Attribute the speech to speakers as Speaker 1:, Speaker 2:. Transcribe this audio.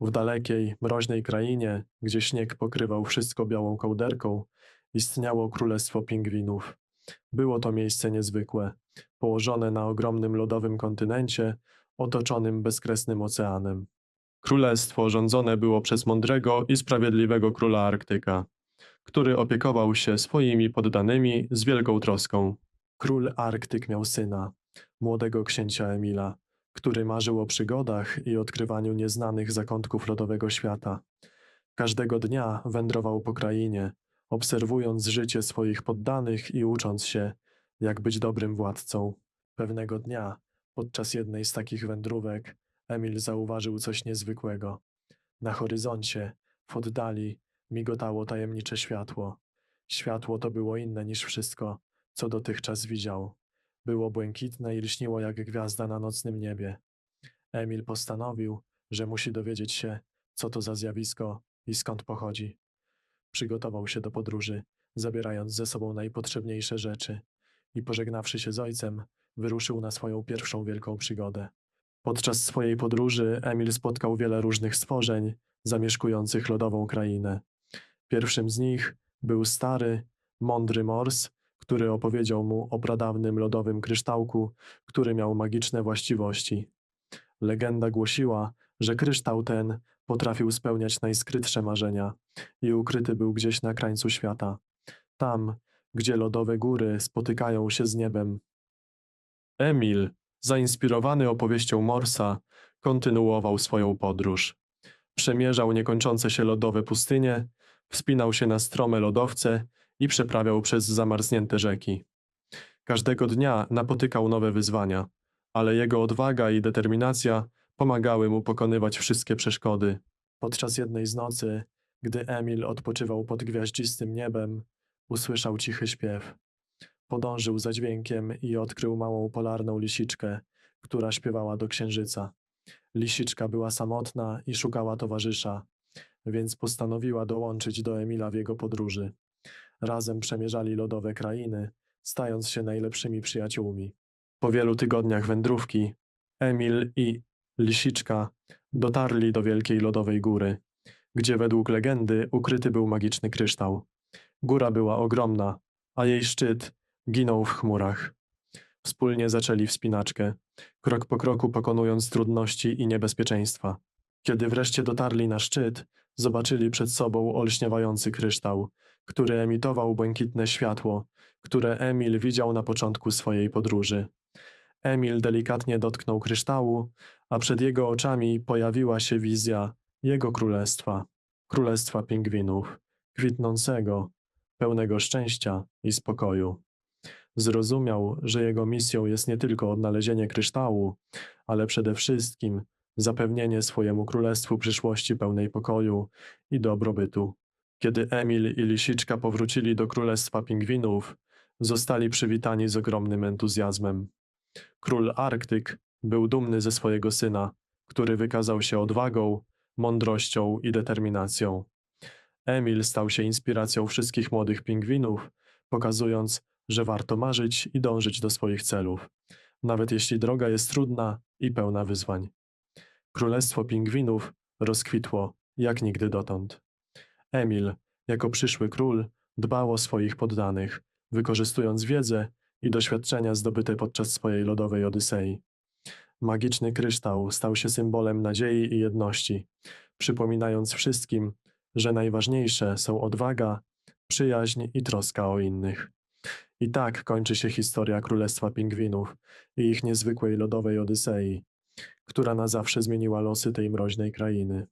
Speaker 1: W dalekiej, mroźnej krainie, gdzie śnieg pokrywał wszystko białą kołderką, istniało królestwo pingwinów. Było to miejsce niezwykłe, położone na ogromnym lodowym kontynencie, otoczonym bezkresnym oceanem. Królestwo rządzone było przez mądrego i sprawiedliwego króla Arktyka, który opiekował się swoimi poddanymi z wielką troską. Król Arktyk miał syna, młodego księcia Emila, który marzył o przygodach i odkrywaniu nieznanych zakątków lodowego świata. Każdego dnia wędrował po krainie, obserwując życie swoich poddanych i ucząc się, jak być dobrym władcą. Pewnego dnia, podczas jednej z takich wędrówek, Emil zauważył coś niezwykłego. Na horyzoncie, w oddali, migotało tajemnicze światło. Światło to było inne niż wszystko, co dotychczas widział. Było błękitne i lśniło jak gwiazda na nocnym niebie. Emil postanowił, że musi dowiedzieć się, co to za zjawisko i skąd pochodzi. Przygotował się do podróży, zabierając ze sobą najpotrzebniejsze rzeczy i pożegnawszy się z ojcem, wyruszył na swoją pierwszą wielką przygodę. Podczas swojej podróży Emil spotkał wiele różnych stworzeń zamieszkujących lodową krainę. Pierwszym z nich był stary, mądry mors, który opowiedział mu o pradawnym lodowym kryształku, który miał magiczne właściwości. Legenda głosiła, że kryształ ten potrafił spełniać najskrytsze marzenia i ukryty był gdzieś na krańcu świata, tam, gdzie lodowe góry spotykają się z niebem. Emil, zainspirowany opowieścią Morsa, kontynuował swoją podróż. Przemierzał niekończące się lodowe pustynie, wspinał się na strome lodowce i przeprawiał przez zamarznięte rzeki. Każdego dnia napotykał nowe wyzwania, ale jego odwaga i determinacja pomagały mu pokonywać wszystkie przeszkody. Podczas jednej z nocy, gdy Emil odpoczywał pod gwiaździstym niebem, usłyszał cichy śpiew. Podążył za dźwiękiem i odkrył małą polarną lisiczkę, która śpiewała do księżyca. Lisiczka była samotna i szukała towarzysza, więc postanowiła dołączyć do Emila w jego podróży. Razem przemierzali lodowe krainy, stając się najlepszymi przyjaciółmi. Po wielu tygodniach wędrówki, Emil i Lisiczka dotarli do wielkiej lodowej góry, gdzie według legendy ukryty był magiczny kryształ. Góra była ogromna, a jej szczyt ginął w chmurach. Wspólnie zaczęli wspinaczkę, krok po kroku pokonując trudności i niebezpieczeństwa. Kiedy wreszcie dotarli na szczyt, zobaczyli przed sobą olśniewający kryształ, który emitował błękitne światło, które Emil widział na początku swojej podróży. Emil delikatnie dotknął kryształu, a przed jego oczami pojawiła się wizja jego królestwa, królestwa pingwinów, kwitnącego, pełnego szczęścia i spokoju. Zrozumiał, że jego misją jest nie tylko odnalezienie kryształu, ale przede wszystkim zapewnienie swojemu królestwu przyszłości pełnej pokoju i dobrobytu. Kiedy Emil i Lisiczka powrócili do królestwa pingwinów, zostali przywitani z ogromnym entuzjazmem. Król Arktyk był dumny ze swojego syna, który wykazał się odwagą, mądrością i determinacją. Emil stał się inspiracją wszystkich młodych pingwinów, pokazując, że warto marzyć i dążyć do swoich celów, nawet jeśli droga jest trudna i pełna wyzwań. Królestwo pingwinów rozkwitło jak nigdy dotąd. Emil, jako przyszły król, dbał o swoich poddanych, wykorzystując wiedzę i doświadczenia zdobyte podczas swojej lodowej Odysei. Magiczny kryształ stał się symbolem nadziei i jedności, przypominając wszystkim, że najważniejsze są odwaga, przyjaźń i troska o innych. I tak kończy się historia Królestwa Pingwinów i ich niezwykłej lodowej Odysei, która na zawsze zmieniła losy tej mroźnej krainy.